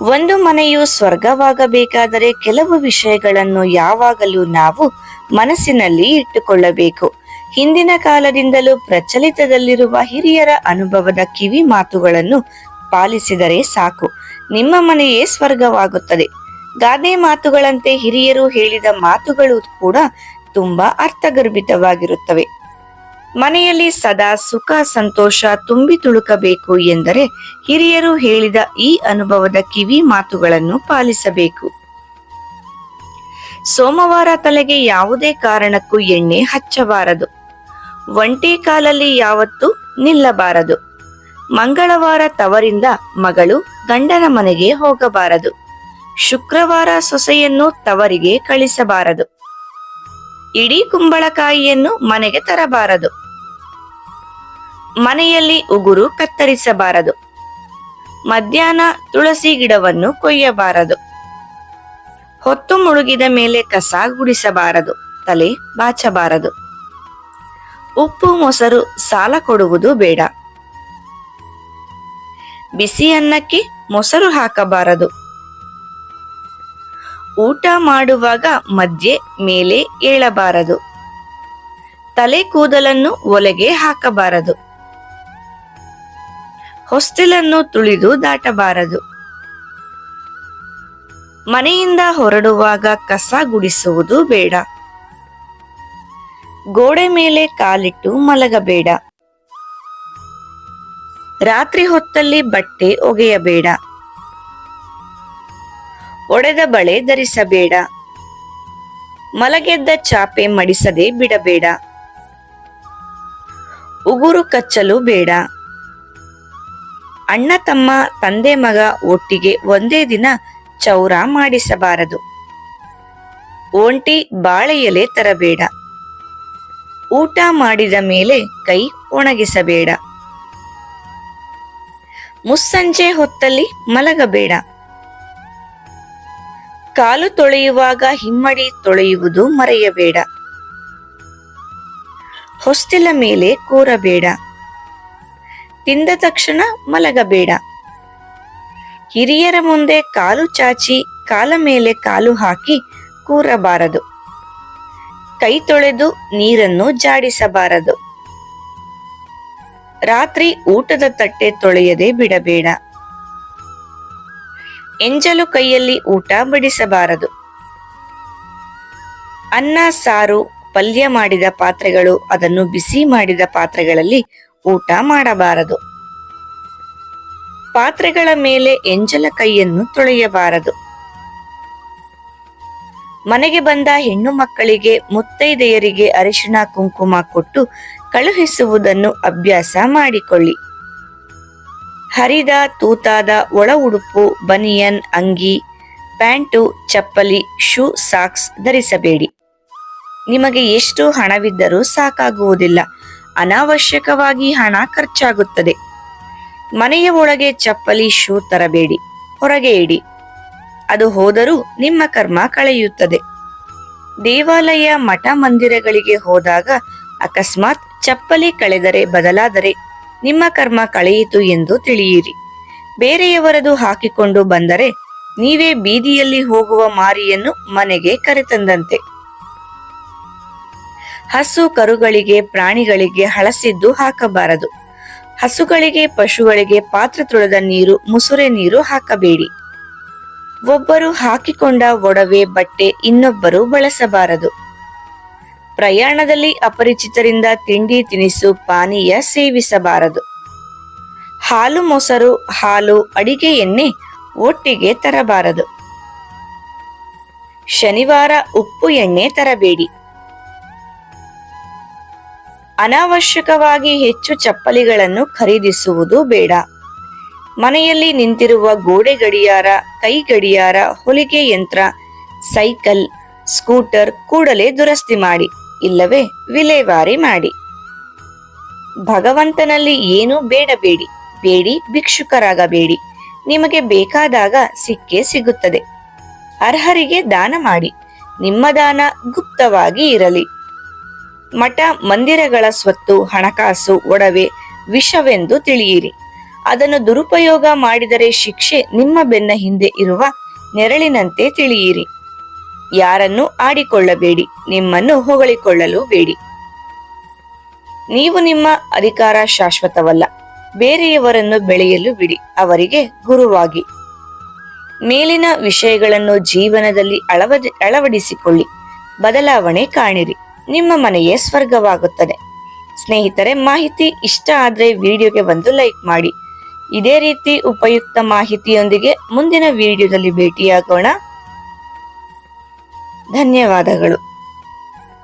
ಒಂದು ಮನೆಯು ಸ್ವರ್ಗವಾಗಬೇಕಾದರೆ ಕೆಲವು ವಿಷಯಗಳನ್ನು ಯಾವಾಗಲೂ ನಾವು ಮನಸ್ಸಿನಲ್ಲಿ ಇಟ್ಟುಕೊಳ್ಳಬೇಕು. ಹಿಂದಿನ ಕಾಲದಿಂದಲೂ ಪ್ರಚಲಿತದಲ್ಲಿರುವ ಹಿರಿಯರ ಅನುಭವದ ಕಿವಿ ಮಾತುಗಳನ್ನು ಪಾಲಿಸಿದರೆ ಸಾಕು. ನಿಮ್ಮ ಮನೆಯೇ ಸ್ವರ್ಗವಾಗುತ್ತದೆ. ಗಾದೆ ಮಾತುಗಳಂತೆ ಹಿರಿಯರು ಹೇಳಿದ ಮಾತುಗಳು ಕೂಡ ತುಂಬಾ ಅರ್ಥಗರ್ಭಿತವಾಗಿರುತ್ತವೆ. ಮನೆಯಲ್ಲಿ ಸದಾ ಸುಖ ಸಂತೋಷ ತುಂಬಿ ತುಳುಕಬೇಕು ಎಂದರೆ ಹಿರಿಯರು ಹೇಳಿದ ಈ ಅನುಭವದ ಕಿವಿ ಮಾತುಗಳನ್ನು ಪಾಲಿಸಬೇಕು. ಸೋಮವಾರ ತಲೆಗೆ ಯಾವುದೇ ಕಾರಣಕ್ಕೂ ಎಣ್ಣೆ ಹಚ್ಚಬಾರದು. ಒಂಟಿ ಕಾಲಲ್ಲಿ ಯಾವತ್ತೂ ನಿಲ್ಲಬಾರದು. ಮಂಗಳವಾರ ತವರಿಂದ ಮಗಳು ಗಂಡನ ಮನೆಗೆ ಹೋಗಬಾರದು. ಶುಕ್ರವಾರ ಸೊಸೆಯನ್ನು ತವರಿಗೆ ಕಳಿಸಬಾರದು. ಇಡೀ ಕುಂಬಳಕಾಯಿಯನ್ನು ಮನೆಗೆ ತರಬಾರದು. ಮನೆಯಲ್ಲಿ ಉಗುರು ಕತ್ತರಿಸಬಾರದು. ಮಧ್ಯಾಹ್ನ ತುಳಸಿ ಗಿಡವನ್ನು ಕೊಯ್ಯಬಾರದು. ಹೊತ್ತು ಮುಳುಗಿದ ಮೇಲೆ ಕಸ ಗುಡಿಸಬಾರದು. ತಲೆ ಬಾಚಬಾರದು. ಉಪ್ಪು ಮೊಸರು ಸಾಲ ಕೊಡುವುದು ಬೇಡ. ಬಿಸಿ ಅನ್ನಕ್ಕೆ ಮೊಸರು ಹಾಕಬಾರದು. ಊಟ ಮಾಡುವಾಗ ಮಧ್ಯೆ ಮೇಲೆ ಏಳಬಾರದು. ತಲೆ ಕೂದಲನ್ನು ಒಲೆಗೆ ಹಾಕಬಾರದು. ಹೊಸ್ತಿಲನ್ನು ತುಳಿದು ದಾಟಬಾರದು. ಮನೆಯಿಂದ ಹೊರಡುವಾಗ ಕಸ ಗುಡಿಸುವುದು ಬೇಡ. ಗೋಡೆ ಮೇಲೆ ಕಾಲಿಟ್ಟು ಮಲಗಬೇಡ. ರಾತ್ರಿ ಹೊತ್ತಲ್ಲಿ ಬಟ್ಟೆ ಒಗೆಯಬೇಡ. ಒಡೆದ ಬಳೆ ಧರಿಸಬೇಡ. ಮಲಗೆದ್ದ ಚಾಪೆ ಮಡಿಸದೆ ಬಿಡಬೇಡ. ಉಗುರು ಕಚ್ಚಲು ಬೇಡ. ಅಣ್ಣ ತಮ್ಮ ತಂದೆ ಮಗ ಒಟ್ಟಿಗೆ ಒಂದೇ ದಿನ ಚೌರ ಮಾಡಿಸಬಾರದು. ಒಂಟಿ ಬಾಳೆ ಎಲೆ ತರಬೇಡ. ಊಟ ಮಾಡಿದ ಮೇಲೆ ಕೈ ಒಣಗಿಸಬೇಡ. ಮುಸ್ಸಂಜೆ ಹೊತ್ತಲ್ಲಿ ಮಲಗಬೇಡ. ಕಾಲು ತೊಳೆಯುವಾಗ ಹಿಮ್ಮಡಿ ತೊಳೆಯುವುದು ಮರೆಯಬೇಡ. ಹೊಸ್ತಿಲ ಮೇಲೆ ಕೂರಬೇಡ. ತಿಂದ ತಕ್ಷಣ ಮಲಗಬೇಡ. ಹಿರಿಯರ ಮುಂದೆ ಕಾಲು ಚಾಚಿ, ಕಾಲ ಮೇಲೆ ಕಾಲು ಹಾಕಿ ಕೂರಬಾರದು. ಕೈ ತೊಳೆದು ನೀರನ್ನು ಜಾಡಿಸಬಾರದು. ರಾತ್ರಿ ಊಟದ ತಟ್ಟೆ ತೊಳೆಯದೆ ಬಿಡಬೇಡ. ಎಂಜಲು ಕೈಯಲ್ಲಿ ಊಟ ಬಡಿಸಬಾರದು. ಅನ್ನ, ಸಾರು, ಪಲ್ಯ ಮಾಡಿದ ಪಾತ್ರೆಗಳು ಅದನ್ನು ಬಿಸಿ ಮಾಡಿದ ಪಾತ್ರೆಗಳಲ್ಲಿ ಊಟ ಮಾಡಬಾರದು. ಪಾತ್ರೆಗಳ ಮೇಲೆ ಎಂಜಲ ಕೈಯನ್ನು ತೊಳೆಯಬಾರದು. ಮನೆಗೆ ಬಂದ ಹೆಣ್ಣು ಮಕ್ಕಳಿಗೆ ಮುತ್ತೈದೆಯರಿಗೆ ಅರಿಶಿಣ ಕುಂಕುಮ ಕೊಟ್ಟು ಕಳುಹಿಸುವುದನ್ನು ಅಭ್ಯಾಸ ಮಾಡಿಕೊಳ್ಳಿ. ಹರಿದ ತೂತಾದ ಒಳ ಉಡುಪು, ಬನಿಯನ್, ಅಂಗಿ, ಪ್ಯಾಂಟು, ಚಪ್ಪಲಿ, ಶೂ, ಸಾಕ್ಸ್ ಧರಿಸಬೇಡಿ. ನಿಮಗೆ ಎಷ್ಟು ಹಣವಿದ್ದರೂ ಸಾಕಾಗುವುದಿಲ್ಲ. ಅನಾವಶ್ಯಕವಾಗಿ ಹಣ ಖರ್ಚಾಗುತ್ತದೆ. ಮನೆಯ ಒಳಗೆ ಚಪ್ಪಲಿ, ಶೂ ತರಬೇಡಿ, ಹೊರಗೆ ಇಡಿ. ಅದು ಹೋದರೂ ನಿಮ್ಮ ಕರ್ಮ ಕಳೆಯುತ್ತದೆ. ದೇವಾಲಯ ಮಠ ಮಂದಿರಗಳಿಗೆ ಹೋದಾಗ ಅಕಸ್ಮಾತ್ ಚಪ್ಪಲಿ ಕಳೆದರೆ ಬದಲಾದರೆ ನಿಮ್ಮ ಕರ್ಮ ಕಳೆಯಿತು ಎಂದು ತಿಳಿಯಿರಿ. ಬೇರೆಯವರದು ಹಾಕಿಕೊಂಡು ಬಂದರೆ ನೀವೇ ಬೀದಿಯಲ್ಲಿ ಹೋಗುವ ಮಾರಿಯನ್ನು ಮನೆಗೆ ಕರೆತಂದಂತೆ. ಹಸು ಕರುಗಳಿಗೆ ಪ್ರಾಣಿಗಳಿಗೆ ಹಳಸಿದ್ದು ಹಾಕಬಾರದು. ಹಸುಗಳಿಗೆ, ಪಶುಗಳಿಗೆ ಪಾತ್ರ ತೊಳೆದ ನೀರು, ಮುಸುರೆ ನೀರು ಹಾಕಬೇಡಿ. ಒಬ್ಬರು ಹಾಕಿಕೊಂಡ ಒಡವೆ, ಬಟ್ಟೆ ಇನ್ನೊಬ್ಬರು ಬಳಸಬಾರದು. ಪ್ರಯಾಣದಲ್ಲಿ ಅಪರಿಚಿತರಿಂದ ತಿಂಡಿ ತಿನಿಸು, ಪಾನೀಯ ಸೇವಿಸಬಾರದು. ಹಾಲು ಮೊಸರು, ಹಾಲು, ಅಡಿಗೆ ಎಣ್ಣೆ ಒಟ್ಟಿಗೆ ತರಬಾರದು. ಶನಿವಾರ ಉಪ್ಪು ಎಣ್ಣೆ ತರಬೇಡಿ. ಅನಾವಶ್ಯಕವಾಗಿ ಹೆಚ್ಚು ಚಪ್ಪಲಿಗಳನ್ನು ಖರೀದಿಸುವುದು ಬೇಡ. ಮನೆಯಲ್ಲಿ ನಿಂತಿರುವ ಗೋಡೆ ಗಡಿಯಾರ, ಕೈ ಗಡಿಯಾರ, ಹೊಲಿಗೆ ಯಂತ್ರ, ಸೈಕಲ್, ಸ್ಕೂಟರ್ ಕೂಡಲೇ ದುರಸ್ತಿ ಮಾಡಿ, ಇಲ್ಲವೇ ವಿಲೇವಾರಿ ಮಾಡಿ. ಭಗವಂತನಲ್ಲಿ ಏನೂ ಬೇಡಬೇಡಿ. ಬೇಡಿ, ಭಿಕ್ಷುಕರಾಗಬೇಡಿ. ನಿಮಗೆ ಬೇಕಾದಾಗ ಸಿಕ್ಕೇ ಸಿಗುತ್ತದೆ. ಅರ್ಹರಿಗೆ ದಾನ ಮಾಡಿ. ನಿಮ್ಮ ದಾನ ಗುಪ್ತವಾಗಿ ಇರಲಿ. ಮಠ ಮಂದಿರಗಳ ಸ್ವತ್ತು, ಹಣಕಾಸು, ಒಡವೆ, ವಿಷವೆಂದು ತಿಳಿಯಿರಿ. ಅದನ್ನು ದುರುಪಯೋಗ ಮಾಡಿದರೆ ಶಿಕ್ಷೆ ನಿಮ್ಮ ಬೆನ್ನ ಹಿಂದೆ ಇರುವ ನೆರಳಿನಂತೆ ತಿಳಿಯಿರಿ. ಯಾರನ್ನು ಆಡಿಕೊಳ್ಳಬೇಡಿ, ನಿಮ್ಮನ್ನು ಹೊಗಳಿಕೊಳ್ಳಲು ಬೇಡಿ. ನೀವು ನಿಮ್ಮ ಅಧಿಕಾರ ಶಾಶ್ವತವಲ್ಲ, ಬೇರೆಯವರನ್ನು ಬೆಳೆಯಲು ಬಿಡಿ, ಅವರಿಗೆ ಗುರುವಾಗಿ. ಮೇಲಿನ ವಿಷಯಗಳನ್ನು ಜೀವನದಲ್ಲಿ ಅಳವಡಿ, ಅಳವಡಿಸಿಕೊಳ್ಳಿ, ಬದಲಾವಣೆ ಕಾಣಿರಿ. ನಿಮ್ಮ ಮನೆಯೇ ಸ್ವರ್ಗವಾಗುತ್ತದೆ. ಸ್ನೇಹಿತರೆ, ಮಾಹಿತಿ ಇಷ್ಟ ಆದರೆ ವಿಡಿಯೋಗೆ ಒಂದು ಲೈಕ್ ಮಾಡಿ. ಇದೇ ರೀತಿ ಉಪಯುಕ್ತ ಮಾಹಿತಿಯೊಂದಿಗೆ ಮುಂದಿನ ವಿಡಿಯೋದಲ್ಲಿ ಭೇಟಿಯಾಗೋಣ. ಧನ್ಯವಾದಗಳು.